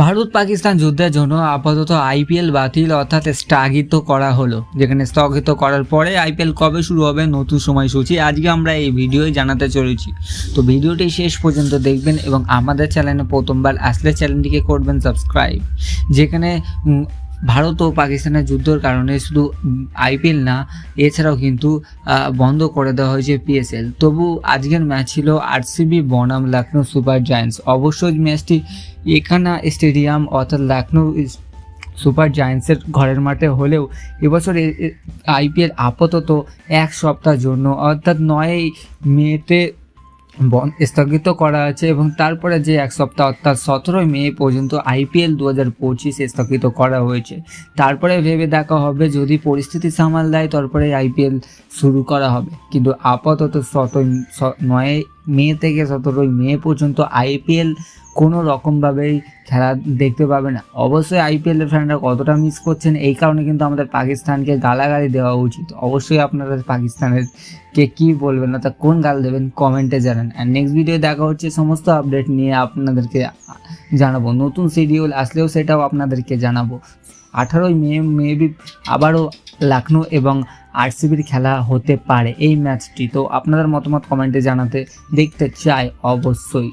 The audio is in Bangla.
ভারত পাকিস্তান যুদ্ধের জন্য আপাতত আইপিএল বাতিল অর্থাৎ স্থগিত করা হলো, যেখানে স্থগিত করার পরে আইপিএল কবে শুরু হবে নতুন সময়সূচি আজকে আমরা এই ভিডিওই জানাতে চলেছি। তো ভিডিওটি শেষ পর্যন্ত দেখবেন এবং আমাদের চ্যানেলে প্রথমবার আসলে চ্যানেলটিকে করবেন সাবস্ক্রাইব, যেখানে ভারত ও পাকিস্তানের যুদ্ধের কারণে শুধু আইপিএল না, এছাড়াও কিন্তু বন্ধ করে দেওয়া হয়েছে পিএসএল তবু আজকের ম্যাচ ছিল আরসিবি বনাম লখনৌ সুপার জায়ান্টস। অবশ্যই ম্যাচটি এখানা স্টেডিয়াম অর্থাৎ লখনৌ সুপার জায়ান্টসের ঘরের মাঠে হলেও এবছর আইপিএল আপাতত এক সপ্তাহের জন্য, অর্থাৎ নয় মেতে স্থগিত করা আছে এবং তারপরে যে এক সপ্তাহ অর্থাৎ সতেরোই মে পর্যন্ত আইপিএল দু হাজার পঁচিশ স্থগিত করা হয়েছে। তারপরে ভেবে দেখা হবে যদি পরিস্থিতি সামাল দেয়, তারপরে আইপিএল শুরু করা হবে। কিন্তু আপাতত সতই স- নয় মে থেকে সতেরোই মে পর্যন্ত আইপিএল কোনো রকমভাবেই খেলা দেখতে পাবে না। অবশ্যই আইপিএলের ফ্যানরা কতটা মিস করছেন, এই কারণে কিন্তু আমাদের পাকিস্তানকে গালাগালি দেওয়া উচিত। অবশ্যই আপনাদের পাকিস্তানের কে কী বলবেন তা কোন গাল দেবেন, কমেন্টে জানান। আর নেক্সট ভিডিও দেখা হচ্ছে সমস্ত আপডেট নিয়ে আপনাদেরকে জানাব। নতুন শিডিউল আসলেও সেটাও আপনাদেরকে জানাব। আঠারোই মে মেবি আবারও লখনৌ এবং আরসিবির খেলা হতে পারে এই ম্যাচটি। তো আপনাদের মতামত কমেন্টে জানাতে দেখতে চাই অবশ্যই।